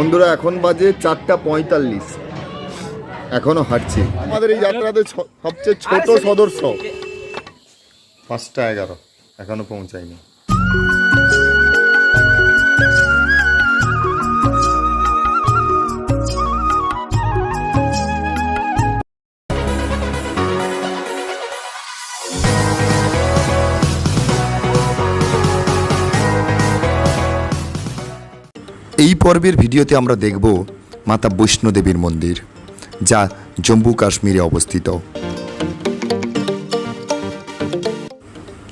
বন্ধুরা এখন বাজে চারটা পঁয়তাল্লিশ। এখনও হাঁটছি। আমাদের এই যাত্রাতে ছ- সবচেয়ে ছোট সদস্য। পাঁচটা এগারো এখনও পৌঁছায়নি। পর্বের ভিডিওতে আমরা দেখব মাতা বৈষ্ণোদেবীর মন্দির, যা জম্মু কাশ্মীরে অবস্থিত।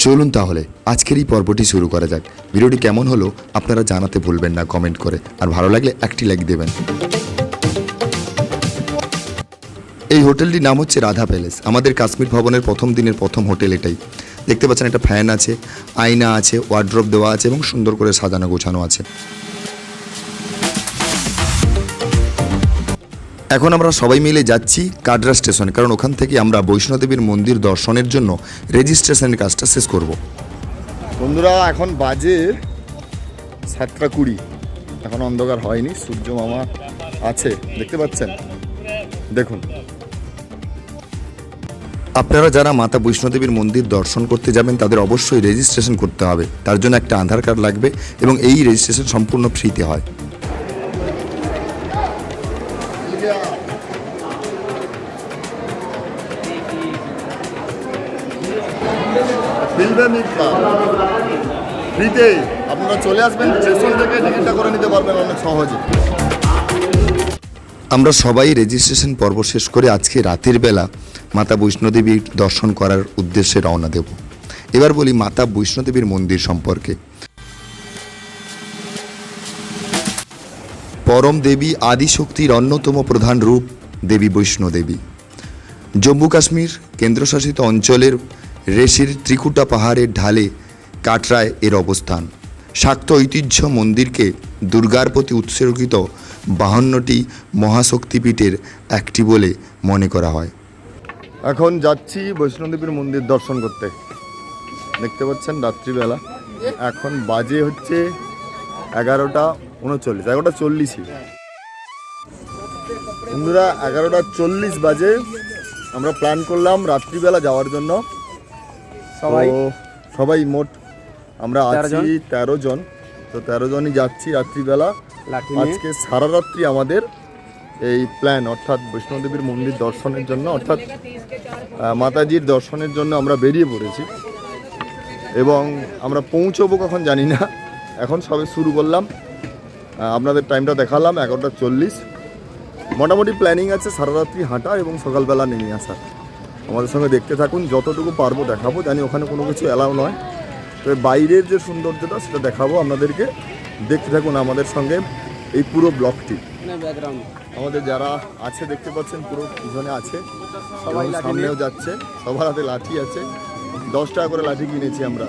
চলুন তাহলে, আজকের এই পর্বটি শুরু করা যাক। ভিডিওটি কেমন হলো আপনারা জানাতে ভুলবেন না কমেন্ট করে, আর ভালো লাগলে একটি লাইক দেবেন। এই হোটেলটির নাম হচ্ছে রাধা প্যালেস। আমাদের কাশ্মীর ভবনের প্রথম দিনের প্রথম হোটেল এটাই। দেখতে পাচ্ছেন একটা ফ্যান আছে, আয়না আছে, ওয়ার্ড্রপ দেওয়া আছে এবং সুন্দর করে সাজানো গোছানো আছে। এখন আমরা সবাই মিলে যাচ্ছি কাডরা স্টেশনে কারণ ওখান থেকে আমরা বৈষ্ণোদেবীর মন্দির দর্শনের জন্য রেজিস্ট্রেশনের কাজটা শেষ করব। বন্ধুরা এখন বাজে সাতটা কুড়ি। এখন অন্ধকার হয়নি সূর্য মামা আছে দেখতে পাচ্ছেন? দেখুন। আপনারা যারা মাতা বৈষ্ণোদেবীর মন্দির দর্শন করতে যাবেন তাদের অবশ্যই রেজিস্ট্রেশন করতে হবে। তার জন্য একটা আধার কার্ড লাগবে এবং এই রেজিস্ট্রেশন সম্পূর্ণ ফ্রিতে হয়। ফিল্মে মিটটা ফ্রিতে আপনারা চলে আসবেন স্টেশন থেকে টিকিটটা করে নিতে পারবেন অনেক সহজে। আমরা সবাই রেজিস্ট্রেশন পর্ব শেষ করে আজকে রাতের বেলা মাতা বৈষ্ণোদেবীর দর্শন করার উদ্দেশ্যে রওনা দেব। এবার বলি মাতা বৈষ্ণোদেবীর মন্দির সম্পর্কে। পরম দেবী আদিশক্তির অন্যতম প্রধান রূপ দেবী বৈষ্ণোদেবী। জম্মু কাশ্মীর কেন্দ্রশাসিত অঞ্চলের রেশির ত্রিকুটা পাহাড়ের ঢালে কাটরায় এর অবস্থান। শাক্ত ঐতিহ্য মন্দিরকে দুর্গার প্রতি উৎসর্গিত বাহান্নটি মহাশক্তিপীঠের একটি বলে মনে করা হয়। এখন যাচ্ছি বৈষ্ণোদেবীর মন্দির দর্শন করতে। দেখতে পাচ্ছেন রাত্রিবেলা। এখন বাজে হচ্ছে এগারোটা উনচল্লিশ এগারোটা চল্লিশই বন্ধুরা এগারোটা চল্লিশ বাজে। আমরা প্ল্যান করলাম রাত্রিবেলা যাওয়ার জন্য। সবাই? সবাই মোট আমরা আছি তেরো জন। তো তেরো জনই যাচ্ছি রাত্রিবেলা। আজকে সারা রাত্রি আমাদের এই প্ল্যান অর্থাৎ বৈষ্ণোদেবীর মন্দির দর্শনের জন্য অর্থাৎ মাতাজির দর্শনের জন্য আমরা বেরিয়ে পড়েছি। এবং আমরা পৌঁছবো কখন জানি না। এখন সবে শুরু করলাম। আপনাদের টাইমটা দেখালাম এগারোটা চল্লিশ। মোটামুটি প্ল্যানিং আছে সারা রাত্রি হাঁটা এবং সকালবেলা নেমে আসা। আমাদের সঙ্গে দেখতে থাকুন যতটুকু পারব দেখাবো। জানি ওখানে কোনো কিছু অ্যালাউ নয়। তবে বাইরের যে সৌন্দর্যটা সেটা দেখাবো আপনাদেরকে। দেখতে থাকুন আমাদের সঙ্গে এই পুরো ব্লকটি। আমাদের যারা আছে দেখতে পাচ্ছেন পুরো পিছনে আছে। সবাই সামনেও যাচ্ছে। সবার হাতে লাঠি আছে। দশ টাকা করে লাঠি কিনেছি আমরা।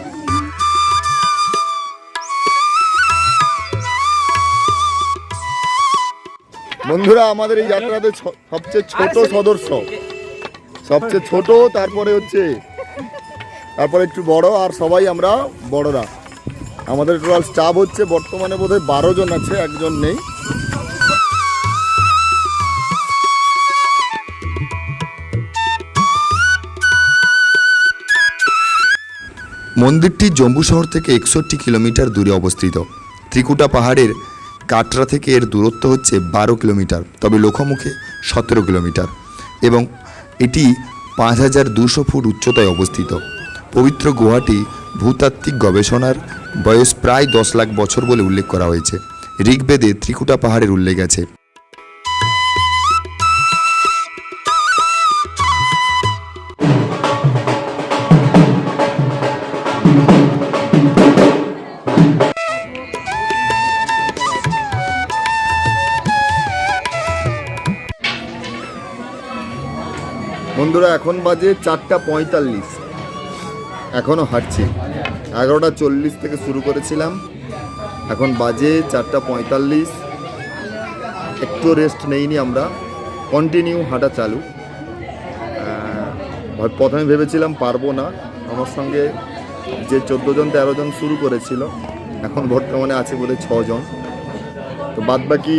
বন্ধুরা আমাদের এই যাত্রাতে ছ- সবচেয়ে ছোট সদস্য। সবচেয়ে ছোট তারপরে হচ্ছে তারপরে একটু বড় আর সবাই আমরা বড়রা। আমাদের টোটাল স্টাফ হচ্ছে বর্তমানে বোধহয় বারো জন আছে একজন নেই। মন্দিরটি জম্বু শহর থেকে একষট্টি কিলোমিটার দূরে অবস্থিত। ত্রিকুটা পাহাড়ের কাটরা থেকে এর দূরত্ব হচ্ছে বারো কিলোমিটার, তবে লোকমুখে সতেরো কিলোমিটার এবং এটি পাঁচ হাজার দুশো ফুট উচ্চতায় অবস্থিত। পবিত্র গুহাটি ভূতাত্ত্বিক গবেষণার বয়স প্রায় দশ লাখ বছর বলে উল্লেখ করা হয়েছে। ঋগ্বেদে ত্রিকুটা পাহাড়ের উল্লেখ আছে। বন্ধুরা, এখন বাজে চারটা পঁয়তাল্লিশ। এখনও হাঁটছি। এগারোটা চল্লিশ থেকে শুরু করেছিলাম। এখন বাজে চারটা পঁয়তাল্লিশ। একটু রেস্ট নেইনি আমরা। কন্টিনিউ হাঁটা চালু। প্রথমে ভেবেছিলাম পারব না। আমার সঙ্গে যে চোদ্দ জন, তেরো জন শুরু করেছিল, এখন বর্তমানে আছে বলে ছজন তো বাদ বাকি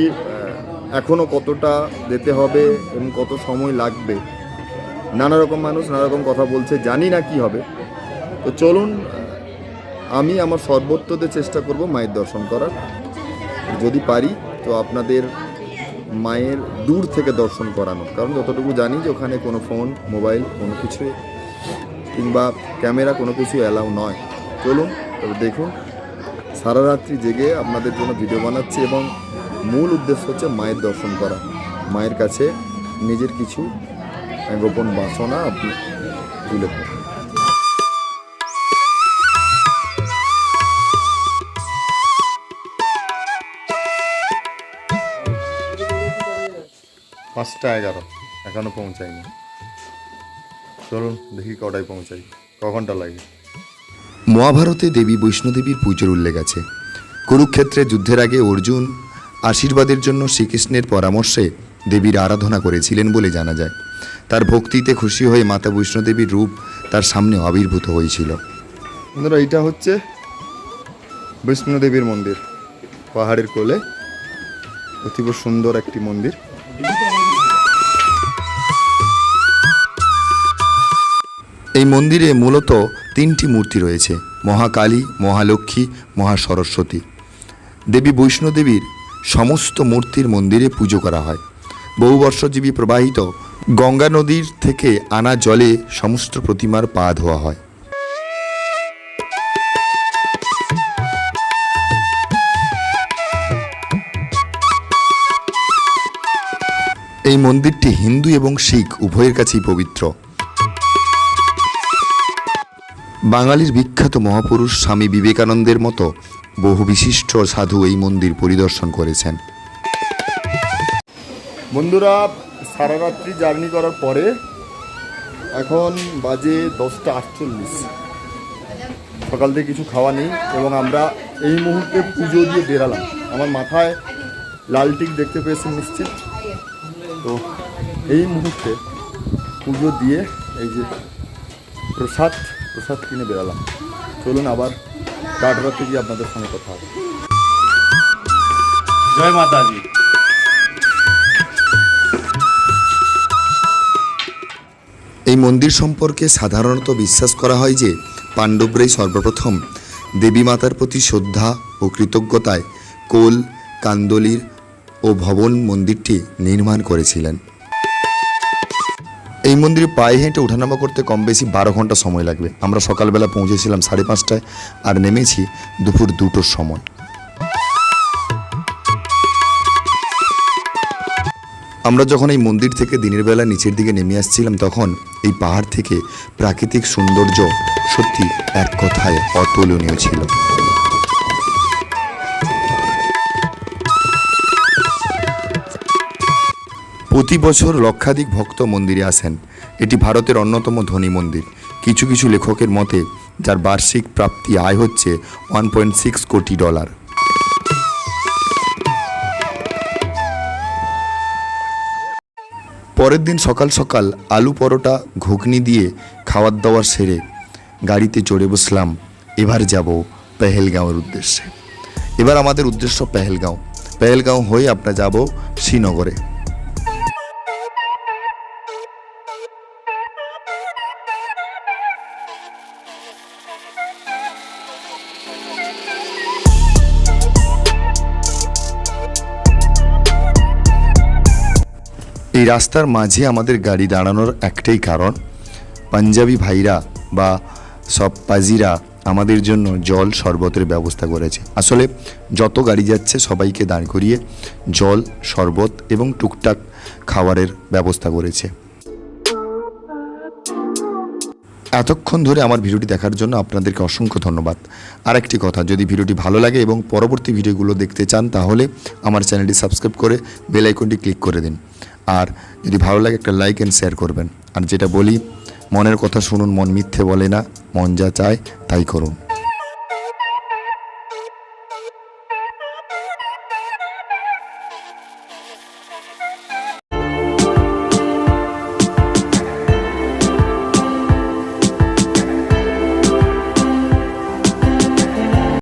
এখনও কতটা যেতে হবে এবং কত সময় লাগবে নানা রকম মানুষ, নানা রকম কথা বলছে, জানি না কি হবে। তো চলুন আমি আমার সর্বোত্ততে চেষ্টা করব মায়ের দর্শন করার। যদি পারি, তো আপনাদের মায়ের দূর থেকে দর্শন করানো কারণ যতটুকু জানি যে ওখানে কোনো ফোন, মোবাইল, কোনো কিছু কিংবা ক্যামেরা কোনো কিছু অ্যালাউ নয়। চলুন তবে দেখুন। সারা রাত্রি জেগে আপনাদের জন্য ভিডিও বানাচ্ছি এবং মূল উদ্দেশ্য হচ্ছে মায়ের দর্শন করা। মায়ের কাছে নিজের কিছু গোপন বাসনা আপনি তুলে পাঁচটা এগারো, এখনও পৌঁছায়নি। চলুন দেখি কটায় পৌঁছাই কখনটা লাগে? মহাভারতে দেবী বৈষ্ণোদেবীর পুজোর উল্লেখ আছে। কুরুক্ষেত্রে যুদ্ধের আগে অর্জুন আশীর্বাদের জন্য শ্রীকৃষ্ণের পরামর্শে দেবীর আরাধনা করেছিলেন বলে জানা যায়। তার ভক্তিতে খুশি হয়ে মাতা বৈষ্ণোদেবীর রূপ তার সামনে আবির্ভূত হয়েছিল। বন্ধুরা এইটা হচ্ছে বৈষ্ণোদেবীর মন্দির। পাহাড়ের কোলে। অতীব সুন্দর একটি মন্দির। এই মন্দিরে মূলত তিনটি মূর্তি রয়েছে মহাকালী মহালক্ষ্মী মহাসরস্বতী। দেবী বৈষ্ণোদেবীর সমস্ত মূর্তির মন্দিরে পুজো করা হয়। বহু বর্ষজীবী প্রবাহিত গঙ্গা নদীর থেকে আনা জলে সমস্ত প্রতিমার পা ধোয়া হয়। এই মন্দিরটি হিন্দু এবং শিখ উভয়ের কাছেই পবিত্র। বাঙালির বিখ্যাত মহাপুরুষ স্বামী বিবেকানন্দের মতো বহু বিশিষ্ট সাধু এই মন্দির পরিদর্শন করেছেন। বন্ধুরা সারা রাত্রি জার্নি করার পরে এখন বাজে দশটা আটচল্লিশ। সকাল থেকে কিছু খাওয়া নেই এবং আমরা এই মুহূর্তে পুজো দিয়ে বেরালাম। আমার মাথায় লাল টিক দেখতে পেয়েছেন নিশ্চিত। তো এই মুহূর্তে পুজো দিয়ে এই যে প্রসাদ প্রসাদ কিনে বেরালাম। চলুন আবার কাটরাতে গিয়ে আপনাদের সঙ্গে কথা হবে। জয় মাতাজি। এই মন্দির সম্পর্কে সাধারণত বিশ্বাস করা হয় যে পাণ্ডবরাই সর্বপ্রথম দেবী মাতার প্রতি শ্রদ্ধা ও কৃতজ্ঞতায় কোল, কান্দলির ও ভবন মন্দিরটি নির্মাণ করেছিলেন। এই মন্দিরে পায়ে হেঁটে ওঠানামা করতে কম বেশি বারো ঘণ্টা সময় লাগবে। আমরা সকালবেলা পৌঁছেছিলাম সাড়ে পাঁচটায় আর নেমেছি দুপুর দুটোর সময়। আমরা যখন এই মন্দির থেকে দিনের বেলা নিচের দিকে নেমে আসছিলাম, তখন এই পাহাড় থেকে প্রাকৃতিক সৌন্দর্য সত্যি এক কথায় অতুলনীয় ছিল। প্রতি বছর লক্ষাধিক ভক্ত মন্দিরে আসেন। এটি ভারতের অন্যতম ধনী মন্দির। কিছু কিছু লেখকের মতে, যার বার্ষিক প্রাপ্তি আয় হচ্ছে one point six crore dollar পরের দিন সকাল সকাল আলু পরোটা, ঘুগনি দিয়ে খাওয়ার দাওয়ার সেরে গাড়িতে চড়ে বসলাম। এবার যাব পেহেলগাঁওয়ের উদ্দেশ্যে। এবার আমাদের উদ্দেশ্য পেহেলগাঁও। পেহেলগাঁও হয়ে আমরা যাব শ্রীনগরে। এই রাস্তার মাঝে আমাদের গাড়ি দাঁড়ানোর একটাই কারণ, পাঞ্জাবি ভাইরা বা সব পাজিরা আমাদের জন্য জল শরবতের ব্যবস্থা করেছে। আসলে যত গাড়ি যাচ্ছে সবাইকে দাঁড় করিয়ে জল, শরবত এবং টুকটাক খাবারের ব্যবস্থা করেছে। এতক্ষণ ধরে আমার ভিডিওটি দেখার জন্য আপনাদেরকে অসংখ্য ধন্যবাদ। আরেকটি কথা, যদি ভিডিওটি ভালো লাগে এবং পরবর্তী ভিডিওগুলো দেখতে চান তাহলে আমার চ্যানেলটি সাবস্ক্রাইব করে বেল আইকনটি ক্লিক করে দিন। আর যদি ভালো লাগে একটা লাইক অ্যান্ড শেয়ার করবেন। আর যেটা বলি, মনের কথা শুনুন, মন মিথ্যে বলে না, মন যা চায় তাই করুন।